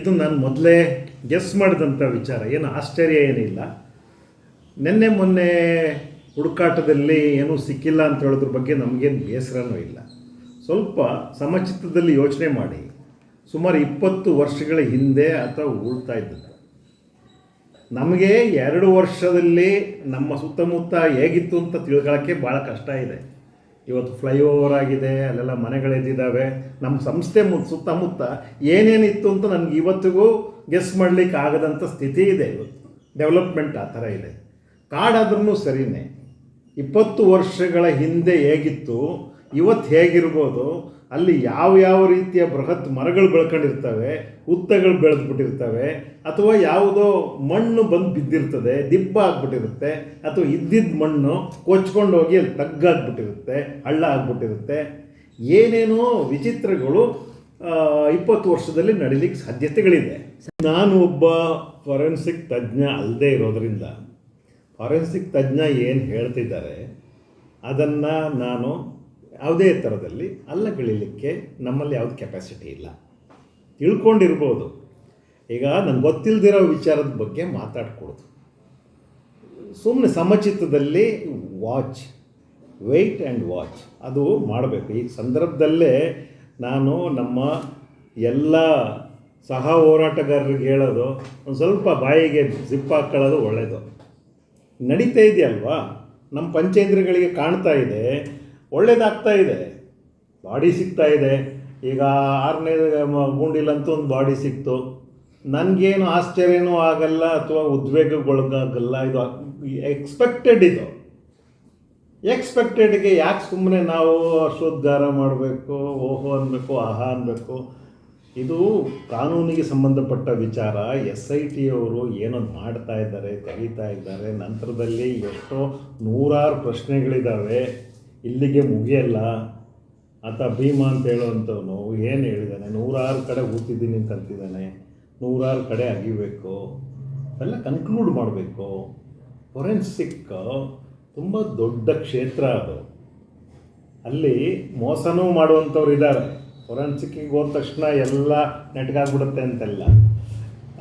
ಇದು ನಾನು ಮೊದಲೇ ಗೆಸ್ ಮಾಡಿದಂಥ ವಿಚಾರ. ಏನು ಆಶ್ಚರ್ಯ ಏನಿಲ್ಲ. ನಿನ್ನೆ ಮೊನ್ನೆ ಹುಡುಕಾಟದಲ್ಲಿ ಏನೂ ಸಿಕ್ಕಿಲ್ಲ ಅಂತ ಹೇಳೋದ್ರ ಬಗ್ಗೆ ನಮಗೇನು ಬೇಸರನೂ ಇಲ್ಲ. ಸ್ವಲ್ಪ ಸಮಚಿತ್ತದಲ್ಲಿ ಯೋಚನೆ ಮಾಡಿ. ಸುಮಾರು ಇಪ್ಪತ್ತು ವರ್ಷಗಳ ಹಿಂದೆ ಅಥವಾ ಉಳ್ತಾ ಇದ್ದದ್ದು ನಮಗೆ ಎರಡು ವರ್ಷದಲ್ಲಿ ನಮ್ಮ ಸುತ್ತಮುತ್ತ ಹೇಗಿತ್ತು ಅಂತ ತಿಳ್ಕೊಳ್ಳೋಕ್ಕೆ ಭಾಳ ಕಷ್ಟ ಇದೆ. ಇವತ್ತು ಫ್ಲೈಓವರ್ ಆಗಿದೆ, ಅಲ್ಲೆಲ್ಲ ಮನೆಗಳೆದ್ದಿದ್ದಾವೆ ನಮ್ಮ ಸಂಸ್ಥೆ ಮು, ಸುತ್ತಮುತ್ತ ಏನೇನಿತ್ತು ಅಂತ ನನಗೆ ಇವತ್ತಿಗೂ ಗೆಸ್ ಮಾಡಲಿಕ್ಕೆ ಆಗದಂಥ ಸ್ಥಿತಿ ಇದೆ ಇವತ್ತು. ಡೆವಲಪ್ಮೆಂಟ್ ಆ ಥರ ಇದೆ. ಕಾಡಾದ್ರೂ ಸರಿಯೇ ಇಪ್ಪತ್ತು ವರ್ಷಗಳ ಹಿಂದೆ ಹೇಗಿತ್ತು, ಇವತ್ತು ಹೇಗಿರ್ಬೋದು ಅಲ್ಲಿ ಯಾವ ಯಾವ ರೀತಿಯ ಬೃಹತ್ ಮರಗಳು ಬೆಳ್ಕೊಂಡಿರ್ತವೆ, ಉತ್ತಗಳು ಬೆಳೆದ್ಬಿಟ್ಟಿರ್ತವೆ, ಅಥವಾ ಯಾವುದೋ ಮಣ್ಣು ಬಂದು ಬಿದ್ದಿರ್ತದೆ, ದಿಬ್ಬ ಆಗ್ಬಿಟ್ಟಿರುತ್ತೆ, ಅಥವಾ ಇದ್ದಿದ್ದ ಮಣ್ಣು ಕೊಚ್ಕೊಂಡು ಹೋಗಿ ಅಲ್ಲಿ ತಗ್ಗಾಗ್ಬಿಟ್ಟಿರುತ್ತೆ ಹಳ್ಳ ಆಗ್ಬಿಟ್ಟಿರುತ್ತೆ. ಏನೇನೋ ವಿಚಿತ್ರಗಳು ಇಪ್ಪತ್ತು ವರ್ಷದಲ್ಲಿ ನಡೀಲಿಕ್ಕೆ ಸಾಧ್ಯತೆಗಳಿದೆ. ನಾನು ಒಬ್ಬ ಫಾರೆನ್ಸಿಕ್ ತಜ್ಞ ಅಲ್ಲದೆ ಇರೋದರಿಂದ, ಫಾರೆನ್ಸಿಕ್ ತಜ್ಞ ಏನು ಹೇಳ್ತಿದ್ದಾರೆ, ಅದನ್ನು ನಾನು ಯಾವುದೇ ಥರದಲ್ಲಿ ಅಲ್ಲಗಳಿಲಿಕ್ಕೆ ನಮ್ಮಲ್ಲಿ ಯಾವುದು ಕೆಪಾಸಿಟಿ ಇಲ್ಲ. ತಿಳ್ಕೊಂಡಿರ್ಬೋದು. ಈಗ ನನಗೆ ಗೊತ್ತಿಲ್ಲದಿರೋ ವಿಚಾರದ ಬಗ್ಗೆ ಮಾತಾಡ್ಕೊಡೋದು. ಸುಮ್ಮನೆ ಸಮಚಿತ್ತದಲ್ಲಿ ವಾಚ್ ವೆಯ್ಟ್ ಆ್ಯಂಡ್ ವಾಚ್ ಅದು ಮಾಡಬೇಕು. ಈ ಸಂದರ್ಭದಲ್ಲೇ ನಾನು ನಮ್ಮ ಎಲ್ಲ ಸಹ ಹೋರಾಟಗಾರರಿಗೆ ಹೇಳೋದು, ಒಂದು ಸ್ವಲ್ಪ ಬಾಯಿಗೆ ಜಿಪ್ ಹಾಕ್ಕೊಳ್ಳೋದು ಒಳ್ಳೆಯದು ನಡೀತಾ ಇದೆಯಲ್ವಾ? ನಮ್ಮ ಪಂಚೇಂದ್ರಿಗಳಿಗೆ ಕಾಣ್ತಾ ಇದೆ. ಒಳ್ಳೇದಾಗ್ತಾ ಇದೆ. ಬಾಡಿ ಸಿಗ್ತಾ ಇದೆ. ಈಗ ಆರನೇ ಗುಂಡಿಲಂತೂ ಒಂದು ಬಾಡಿ ಸಿಕ್ತು. ನನಗೇನು ಆಶ್ಚರ್ಯನೂ ಆಗಲ್ಲ ಅಥವಾ ಉದ್ವೇಗಗೊಳಗಾಗಲ್ಲ. ಇದು ಎಕ್ಸ್ಪೆಕ್ಟೆಡ್ ಇದು. ಎಕ್ಸ್ಪೆಕ್ಟೆಡ್ಗೆ ಯಾಕೆ ಸುಮ್ಮನೆ ನಾವು ಅಶ್ವೋದ್ಗಾರ ಮಾಡಬೇಕು, ಓಹೋ ಅನ್ಬೇಕು, ಆಹಾ ಅನ್ಬೇಕು? ಇದು ಕಾನೂನಿಗೆ ಸಂಬಂಧಪಟ್ಟ ವಿಚಾರ. ಎಸ್ ಐ ಟಿ ಅವರು ಏನೋ ಮಾಡ್ತಾ ಇದ್ದಾರೆ ತೆಗಿತಾ ಇದ್ದಾರೆ. ನಂತರದಲ್ಲಿ ಎಷ್ಟೋ ನೂರಾರು ಪ್ರಶ್ನೆಗಳಿದ್ದಾವೆ ಇಲ್ಲಿಗೆ ಮುಗಿಯಲ್ಲ. ಆತ ಭೀಮಾ ಅಂತ ಹೇಳುವಂಥವನು ಏನು ಹೇಳಿದ್ದಾನೆ ನೂರಾರು ಕಡೆ ಕೂತಿದ್ದೀನಿ ಅಂತ ಅಂತಿದ್ದಾನೆ. ನೂರಾರು ಕಡೆ ಅಗಿಬೇಕು. ಎಲ್ಲ ಕನ್ಕ್ಲೂಡ್ ಮಾಡಬೇಕು. ಫೊರೆನ್ಸಿಕ್ ತುಂಬ ದೊಡ್ಡ ಕ್ಷೇತ್ರ ಅದು. ಅಲ್ಲಿ ಮೋಸನೂ ಮಾಡುವಂಥವ್ರು ಇದ್ದಾರೆ. ಫೊರೆನ್ಸಿಕ್ಕಿಗೆ ಹೋದ ತಕ್ಷಣ ಎಲ್ಲ ನೆಟ್ಗಾಗ್ಬಿಡುತ್ತೆ ಅಂತೆಲ್ಲ.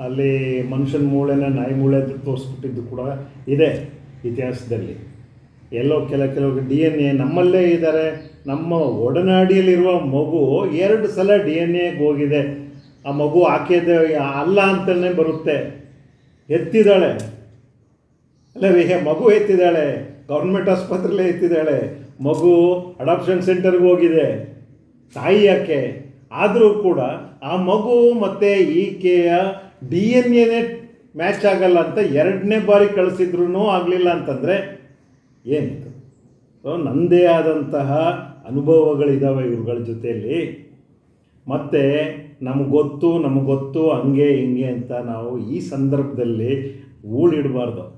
ಅಲ್ಲಿ ಮನುಷ್ಯನ ಮೂಳೆನ ನಾಯಿ ಮೂಳೆ ತೋರಿಸ್ಬಿಟ್ಟಿದ್ದು ಕೂಡ ಇದೆ ಇತಿಹಾಸದಲ್ಲಿ. ಎಲ್ಲೋ ಕೆಲ ಕೆಲವು ಡಿ ಎನ್ ಎ ನಮ್ಮಲ್ಲೇ ಇದ್ದಾರೆ. ನಮ್ಮ ಒಡನಾಡಿಯಲ್ಲಿರುವ ಮಗು ಎರಡು ಸಲ ಡಿ ಎನ್ ಎಗೆ ಹೋಗಿದೆ. ಆ ಮಗು ಆಕೆದ ಅಲ್ಲ ಅಂತಲೇ ಬರುತ್ತೆ. ಎತ್ತಿದ್ದಾಳೆ. ಅಲ್ಲ ರೀ ಮಗು ಎತ್ತಿದ್ದಾಳೆ. ಗೌರ್ಮೆಂಟ್ ಆಸ್ಪತ್ರೆಯಲ್ಲೇ ಎತ್ತಿದ್ದಾಳೆ. ಮಗು ಅಡಾಪ್ಷನ್ ಸೆಂಟರ್ಗೆ ಹೋಗಿದೆ. ತಾಯಿ ಯಾಕೆ? ಆದರೂ ಕೂಡ ಆ ಮಗು ಮತ್ತು ಈಕೆಯ ಡಿ ಎನ್ ಎನೇ ಮ್ಯಾಚ್ ಆಗಲ್ಲ ಅಂತ ಎರಡನೇ ಬಾರಿ ಕಳಿಸಿದ್ರು ಆಗಲಿಲ್ಲ ಅಂತಂದರೆ ಏನಿದು? ಸೊ ನನ್ನದೇ ಆದಂತಹ ಅನುಭವಗಳಿದ್ದಾವೆ ಇವ್ರುಗಳ ಜೊತೆಯಲ್ಲಿ. ಮತ್ತು ನಮ್ಗೆ ಗೊತ್ತು ನಮ್ಗೆ ಗೊತ್ತು, ಹಂಗೆ, ಹಿಂಗೆ ಅಂತ ನಾವು ಈ ಸಂದರ್ಭದಲ್ಲಿ ಊಳಿಡಬಾರ್ದು.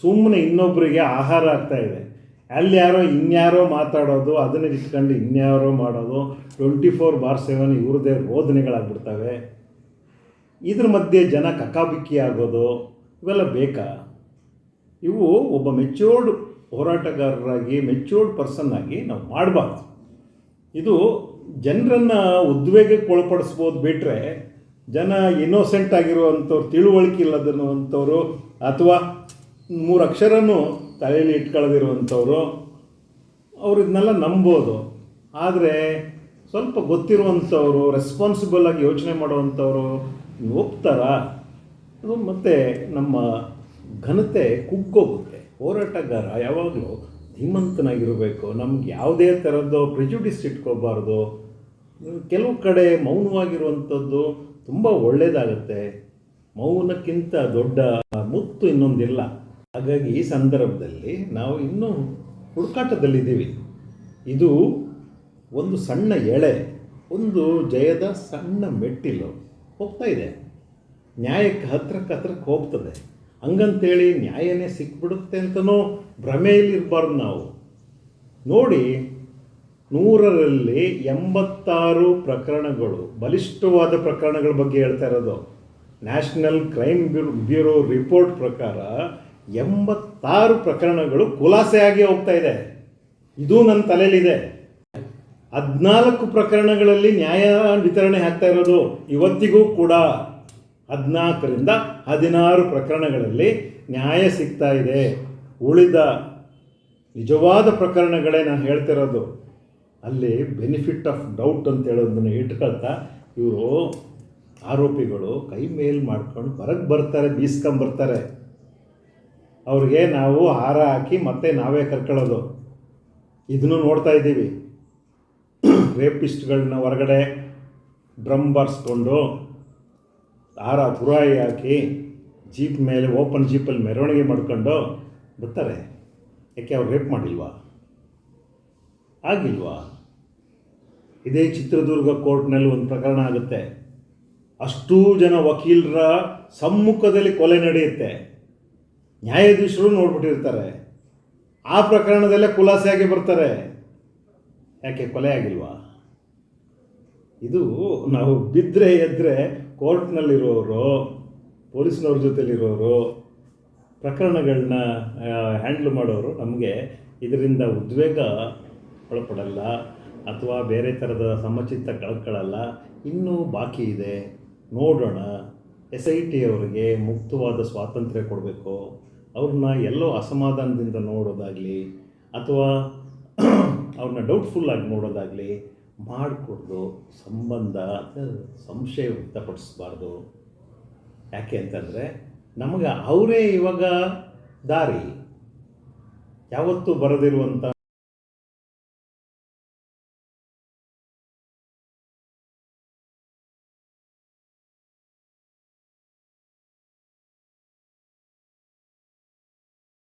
ಸುಮ್ಮನೆ ಇನ್ನೊಬ್ಬರಿಗೆ ಆಹಾರ ಆಗ್ತಾ ಇದೆ. ಅಲ್ಲಿ ಯಾರೋ ಇನ್ಯಾರೋ ಮಾತಾಡೋದು, ಅದನ್ನ ಇಟ್ಕೊಂಡು ಇನ್ಯಾರೋ ಮಾಡೋದು ಟ್ವೆಂಟಿ ಫೋರ್ ಬಾರ್ ಸೆವೆನ್ ಇವ್ರದೇ ರೋದನೆಗಳಾಗ್ಬಿಡ್ತವೆ ಇದ್ರ ಮಧ್ಯೆ ಜನ ಕಕಾಬಿಕ್ಕಿ ಆಗೋದು, ಇವೆಲ್ಲ ಬೇಕಾ? ಇವು ಒಬ್ಬ ಮೆಚ್ಯೂರ್ಡ್ ಹೋರಾಟಗಾರರಾಗಿ ಮೆಚ್ಯೂರ್ಡ್ ಪರ್ಸನ್ ಆಗಿ ನಾವು ಮಾಡಬಾರ್ದು. ಇದು ಜನರನ್ನು ಉದ್ವೇಗಕ್ಕೆ ಒಳಪಡಿಸ್ಬೋದು ಬಿಟ್ಟರೆ ಜನ ಇನ್ನೋಸೆಂಟ್ ಆಗಿರುವಂಥವ್ರು, ತಿಳುವಳಿಕೆ ಇಲ್ಲದನ್ನುವಂಥವ್ರು ಅಥವಾ ಮೂರು ಅಕ್ಷರನೂ ತಲೆಯಲ್ಲಿ ಇಟ್ಕೊಳ್ಳದಿರುವಂಥವ್ರು ಅವರು ಇದನ್ನೆಲ್ಲ ನಂಬೋದು. ಆದರೆ ಸ್ವಲ್ಪ ಗೊತ್ತಿರುವಂಥವ್ರು ರೆಸ್ಪಾನ್ಸಿಬಲ್ ಆಗಿ ಯೋಚನೆ ಮಾಡುವಂಥವ್ರು ಒಪ್ತಾರಾ? ಅದು ಮತ್ತು ನಮ್ಮ ಘನತೆ ಕುಗ್ಗೋಗುತ್ತೆ. ಹೋರಾಟಗಾರ ಯಾವಾಗಲೂ ಧೀಮಂತನಾಗಿರಬೇಕು. ನಮ್ಗೆ ಯಾವುದೇ ಥರದ್ದು ಪ್ರಿಜುಡಿಸ್ ಇಟ್ಕೋಬಾರ್ದು ಕೆಲವು ಕಡೆ ಮೌನವಾಗಿರುವಂಥದ್ದು ತುಂಬ ಒಳ್ಳೆಯದಾಗತ್ತೆ ಮೌನಕ್ಕಿಂತ ದೊಡ್ಡ ಮುತ್ತು ಇನ್ನೊಂದಿಲ್ಲ. ಹಾಗಾಗಿ ಈ ಸಂದರ್ಭದಲ್ಲಿ ನಾವು ಇನ್ನೂ ಹುಡುಕಾಟದಲ್ಲಿದ್ದೀವಿ. ಇದು ಒಂದು ಸಣ್ಣ ಎಳೆ, ಒಂದು ಜಯದ ಸಣ್ಣ ಮೆಟ್ಟಿಲು ಹೋಗ್ತಾ ಇದೆ. ನ್ಯಾಯಕ್ಕೆ ಹತ್ರಕ್ಕೆ ಹತ್ರಕ್ಕೆ ಹೋಗ್ತದೆ. ಹಂಗಂತೇಳಿ ನ್ಯಾಯನೇ ಸಿಕ್ಬಿಡುತ್ತೆ ಅಂತನೂ ಭ್ರಮೆಯಲ್ಲಿರಬಾರ್ದು ನಾವು. ನೋಡಿ, ನೂರರಲ್ಲಿ ಎಂಬತ್ತಾರು ಪ್ರಕರಣಗಳು, ಬಲಿಷ್ಠವಾದ ಪ್ರಕರಣಗಳ ಬಗ್ಗೆ ಹೇಳ್ತಾ ಇರೋದು. National crime bureau bureau report ಪ್ರಕಾರ ಎಂಬತ್ತಾರು ಪ್ರಕರಣಗಳು ಖುಲಾಸೆಯಾಗಿ ಹೋಗ್ತಾ ಇದೆ. ಇದು ನನ್ನ ತಲೆಯಲ್ಲಿದೆ. ಹದಿನಾಲ್ಕು ಪ್ರಕರಣಗಳಲ್ಲಿ ನ್ಯಾಯ ವಿತರಣೆ ಆಗ್ತಾ ಇರೋದು ಇವತ್ತಿಗೂ ಕೂಡ. ಹದಿನಾಲ್ಕರಿಂದ ಹದಿನಾರು ಪ್ರಕರಣಗಳಲ್ಲಿ ನ್ಯಾಯ ಸಿಗ್ತಾ ಇದೆ. ಉಳಿದ ನಿಜವಾದ ಪ್ರಕರಣಗಳೇ ನಾನು ಹೇಳ್ತಿರೋದು. ಅಲ್ಲಿ ಬೆನಿಫಿಟ್ ಆಫ್ ಡೌಟ್ ಅಂತ ಹೇಳೋದನ್ನು ಇಟ್ಕೊಳ್ತಾ ಇವರು ಆರೋಪಿಗಳು ಕೈ ಮೇಲ್ ಮಾಡ್ಕೊಂಡು ಹೊರಗೆ ಬರ್ತಾರೆ ಬೀಸ್ಕೊಂಬರ್ತಾರೆ ಅವ್ರಿಗೆ ನಾವು ಹಾರ ಹಾಕಿ ಮತ್ತೆ ನಾವೇ ಕರ್ಕೊಳ್ಳೋದು. ಇದನ್ನು ನೋಡ್ತಾ ಇದ್ದೀವಿ. ರೇಪಿಸ್ಟ್ಗಳನ್ನ ಹೊರಗಡೆ ಡ್ರಮ್ ಬಾರಿಸ್ಕೊಂಡು ಹಾರ ಪುರಾಯಿ ಹಾಕಿ ಜೀಪ್ ಮೇಲೆ, ಓಪನ್ ಜೀಪಲ್ಲಿ ಮೆರವಣಿಗೆ ಮಾಡ್ಕೊಂಡು ಬರ್ತಾರೆ ಯಾಕೆ ಅವ್ರು ರೇಪ್ ಮಾಡಿಲ್ವಾ? ಆಗಿಲ್ವಾ? ಇದೇ ಚಿತ್ರದುರ್ಗ ಕೋರ್ಟ್ನಲ್ಲಿ ಒಂದು ಪ್ರಕರಣ ಆಗುತ್ತೆ. ಅಷ್ಟೂ ಜನ ವಕೀಲರ ಸಮ್ಮುಖದಲ್ಲಿ ಕೊಲೆ ನಡೆಯುತ್ತೆ. ನ್ಯಾಯಾಧೀಶರು ನೋಡ್ಬಿಟ್ಟಿರ್ತಾರೆ. ಆ ಪ್ರಕರಣದಲ್ಲೇ ಖುಲಾಸೆಯಾಗಿ ಬರ್ತಾರೆ. ಯಾಕೆ ಕೊಲೆ ಆಗಿಲ್ವಾ? ಇದು ನಾವು ಬಿದ್ದರೆ ಎದ್ದರೆ ಕೋರ್ಟ್ನಲ್ಲಿರೋರು, ಪೊಲೀಸ್ನವ್ರ ಜೊತೆಲಿರೋರು ಪ್ರಕರಣಗಳನ್ನ ಹ್ಯಾಂಡ್ಲ್ ಮಾಡೋರು ನಮಗೆ ಇದರಿಂದ ಉದ್ವೇಗ ಒಳಪಡಲ್ಲ ಅಥವಾ ಬೇರೆ ಥರದ ಸಮಚಿತ್ತ ಕಳ್ಕೊಳ್ಳಲ್ಲ ಇನ್ನೂ ಬಾಕಿ ಇದೆ. ನೋಡೋಣ. ಎಸ್ ಐ ಟಿ ಅವರಿಗೆ ಮುಕ್ತವಾದ ಸ್ವಾತಂತ್ರ್ಯ ಕೊಡಬೇಕು. ಅವ್ರನ್ನ ಎಲ್ಲೋ ಅಸಮಾಧಾನದಿಂದ ನೋಡೋದಾಗಲಿ ಅಥವಾ ಅವ್ರನ್ನ ಡೌಟ್ಫುಲ್ಲಾಗಿ ನೋಡೋದಾಗಲಿ ಮಾಡಿಕೊಡ್ದು ಸಂಬಂಧ ಸಂಶಯ ವ್ಯಕ್ತಪಡಿಸಬಾರ್ದು. ಯಾಕೆ ಅಂತಂದರೆ ನಮಗೆ ಅವರೇ ಇವಾಗ ದಾರಿ. ಯಾವತ್ತೂ ಬರದಿರುವಂಥ